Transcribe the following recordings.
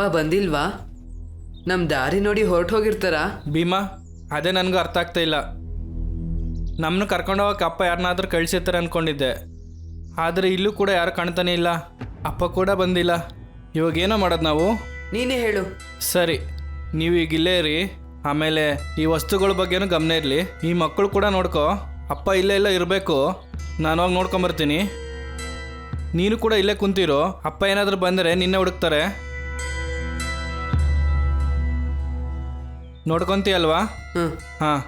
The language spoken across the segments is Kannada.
ಅಪ್ಪ ಬಂದಿಲ್ವಾ? ನಮ್ಮ ದಾರಿ ನೋಡಿ ಹೊರಟು ಹೋಗಿರ್ತಾರಾ? ಭೀಮಾ ಅದೇ ನನಗೂ ಅರ್ಥ ಆಗ್ತಾ ಇಲ್ಲ. ನಮ್ಮನ್ನು ಕರ್ಕೊಂಡು ಹೋಗಕ್ಕೆ ಅಪ್ಪ ಯಾರನ್ನಾದ್ರೂ ಕಳಿಸಿರ್ತಾರೆ ಅನ್ಕೊಂಡಿದ್ದೆ. ಆದರೆ ಇಲ್ಲೂ ಕೂಡ ಯಾರು ಕಾಣ್ತಾನೆ ಇಲ್ಲ. ಅಪ್ಪ ಕೂಡ ಬಂದಿಲ್ಲ. ಇವಾಗ ಏನೋ ಮಾಡೋದು ನಾವು? ನೀನೇ ಹೇಳು. ಸರಿ ನೀವು ಈಗ ಇಲ್ಲೇ ಇರಿ. ಆಮೇಲೆ ಈ ವಸ್ತುಗಳ ಬಗ್ಗೆನೂ ಗಮನ ಇರಲಿ. ಈ ಮಕ್ಕಳು ಕೂಡ ನೋಡ್ಕೋ. ಅಪ್ಪ ಇಲ್ಲೇ ಇಲ್ಲ ಇರಬೇಕು. ನಾನು ಹೋಗಿ ನೋಡ್ಕೊಂಬರ್ತೀನಿ. ನೀನು ಕೂಡ ಇಲ್ಲೇ ಕುಂತಿರೋ. ಅಪ್ಪ ಏನಾದರೂ ಬಂದರೆ ನಿನ್ನೆ ಹುಡುಕ್ತಾರೆ. ನೋಡ್ಕೊಂತೀಯಲ್ವಾ? ಹ್ಞೂ ಹಾಂ.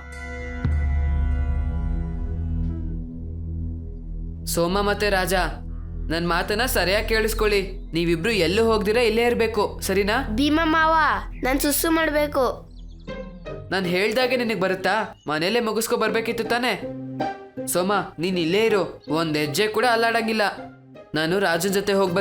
ಸೋಮ ಮತ್ತೆ ರಾಜ ನನ್ನ ಮಾತನ್ನ ಸರಿಯಾಗಿ ಕೇಳಿಸ್ಕೊಳ್ಳಿ. ನೀವಿಬ್ರು ಎಲ್ಲೂ ಹೋಗ್ದಿರಾ ಇಲ್ಲೇ ಇರಬೇಕು ಸರಿನಾ? ಭೀಮ ಮಾವ ನಾನು ಸುಸ್ಸು ಮಾಡಬೇಕು. ನಾನು ಹೇಳ್ದಾಗೆ ನಿನಗೆ ಬರುತ್ತಾ? ಮನೆಯಲ್ಲೇ ಮುಗಿಸ್ಕೊ ಬರ್ಬೇಕಿತ್ತು ತಾನೆ? ಸೋಮ ನೀನ್ ಇಲ್ಲೇ ಇರು ಒಂದ್ ಹೆಜ್ಜೆ ಕೂಡ ಅಲ್ಲಾಡಂಗಿಲ್ಲ. ನಾನು ರಾಜನ್ ಜೊತೆ ಹೋಗಿ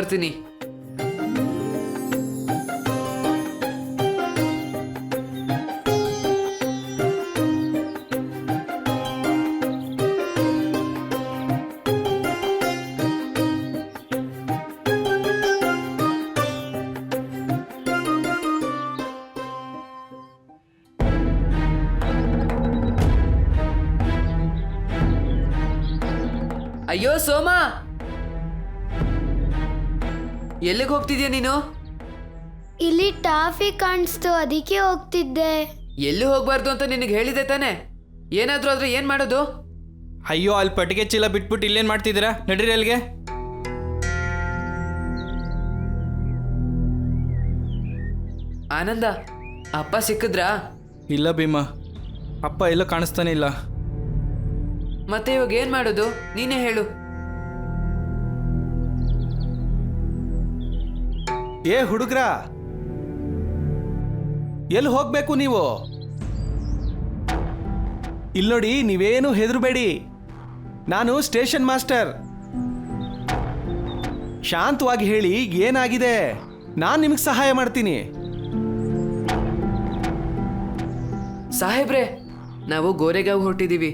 ಅಯ್ಯೋ ಸೋಮ! ಎಲ್ಲಿಗೆ ಹೋಗ್ತಿದ್ಯಾ ನೀನು? ಇಲ್ಲಿ ಟ್ರಾಫಿಕ್ ಕಾಣಿಸ್ತು ಅದಕ್ಕೆ ಹೋಗ್ತಿದ್ದೆ. ಎಲ್ಲಿ ಹೋಗ್ಬಾರ್ದು ಅಂತ ನಿನಗೆ ಹೇಳಿದೆ ತಾನೆ? ಏನಾದ್ರೂ ಆದ್ರೆ ಏನ್ ಮಾಡೋದು? ಅಯ್ಯೋ ಅಲ್ಲಿ ಪಟ್ಟಿಗೆ ಚೀಲ ಬಿಟ್ಬಿಟ್ಟು ಇಲ್ಲೇನ್ ಮಾಡ್ತಿದ್ದೀರಾ? ನಡೀರಿ ಅಲ್ಲಿಗೆ. ಆನಂದ ಅಪ್ಪ ಸಿಕ್ಕಿದ್ರಾ? ಇಲ್ಲ ಭೀಮಾ. ಅಪ್ಪ ಎಲ್ಲೂ ಕಾಣಿಸ್ತಾನೆ ಇಲ್ಲ. ಮತ್ತೆ ಇವಾಗ ಏನ್ ಮಾಡೋದು? ನೀನೇ ಹೇಳು. ಏ ಹುಡುಗ್ರ! ಎಲ್ಲಿ ಹೋಗ್ಬೇಕು ನೀವು? ಇಲ್ಲಿ ನೋಡಿ ನೀವೇನು ಹೆದರಬೇಡಿ. ನಾನು ಸ್ಟೇಷನ್ ಮಾಸ್ಟರ್. ಶಾಂತವಾಗಿ ಹೇಳಿ ಏನಾಗಿದೆ? ನಾನು ನಿಮಗೆ ಸಹಾಯ ಮಾಡ್ತೀನಿ. ಸಾಹೇಬ್ರೆ ನಾವು ಗೋರೆಗಾವ್ ಹೊರಟಿದೀವಿ.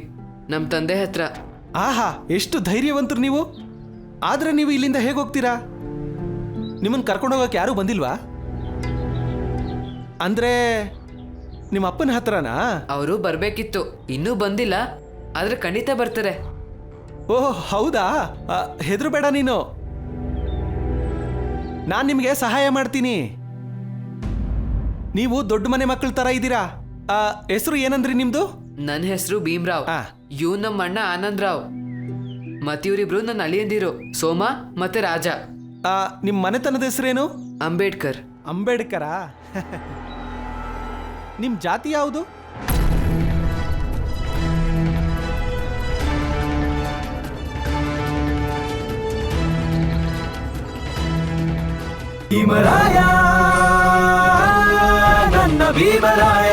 ನಮ್ಮ ತಂದೆ ಹತ್ರ. ಆಹಾ ಎಷ್ಟು ಧೈರ್ಯವಂತರು ನೀವು. ಆದ್ರೆ ನೀವು ಇಲ್ಲಿಂದ ಹೇಗೆ ಹೋಗ್ತೀರಾ ನಿಮ್ಮನ್ನು ಕರ್ಕೊಂಡು ಹೋಗೋಕೆ ಯಾರೂ ಬಂದಿಲ್ವಾ? ಅಂದ್ರೆ ನಿಮ್ಮ ಅಪ್ಪನ ಹತ್ರನಾ? ಅವರು ಬರಬೇಕಿತ್ತು ಇನ್ನೂ ಬಂದಿಲ್ಲ ಆದ್ರೆ ಖಂಡಿತ ಬರ್ತಾರೆ. ಓಹ್ ಹೌದಾ? ಹೆದರಬೇಡ ನೀನು. ನಾನು ನಿಮಗೆ ಸಹಾಯ ಮಾಡ್ತೀನಿ. ನೀವು ದೊಡ್ಡ ಮನೆ ಮಕ್ಕಳ ಥರ ಇದ್ದೀರಾ? ಹೆಸರು ಏನಂದ್ರಿ ನಿಮ್ದು? ನನ್ನ ಹೆಸರು ಭೀಮ್ರಾವ್. ಆ. ಇವ್ ನಮ್ಮ ಅಣ್ಣ ಆನಂದ್ ರಾವ್ ಮತ್ತಿವ್ರಿಬ್ರು ನನ್ನ ಅಳಿಯಂದಿರು ಸೋಮ ಮತ್ತೆ ರಾಜ. ಆ, ನಿಮ್ಮ ಮನೆತನದ ಹೆಸರೇನು? ಅಂಬೇಡ್ಕರ್. ಅಂಬೇಡ್ಕರಾ? ನಿಮ್ಮ ಜಾತಿ ಯಾವುದು? ಭೀಮರಾಯ ನನ್ನ ಭೀಮರಾಯ.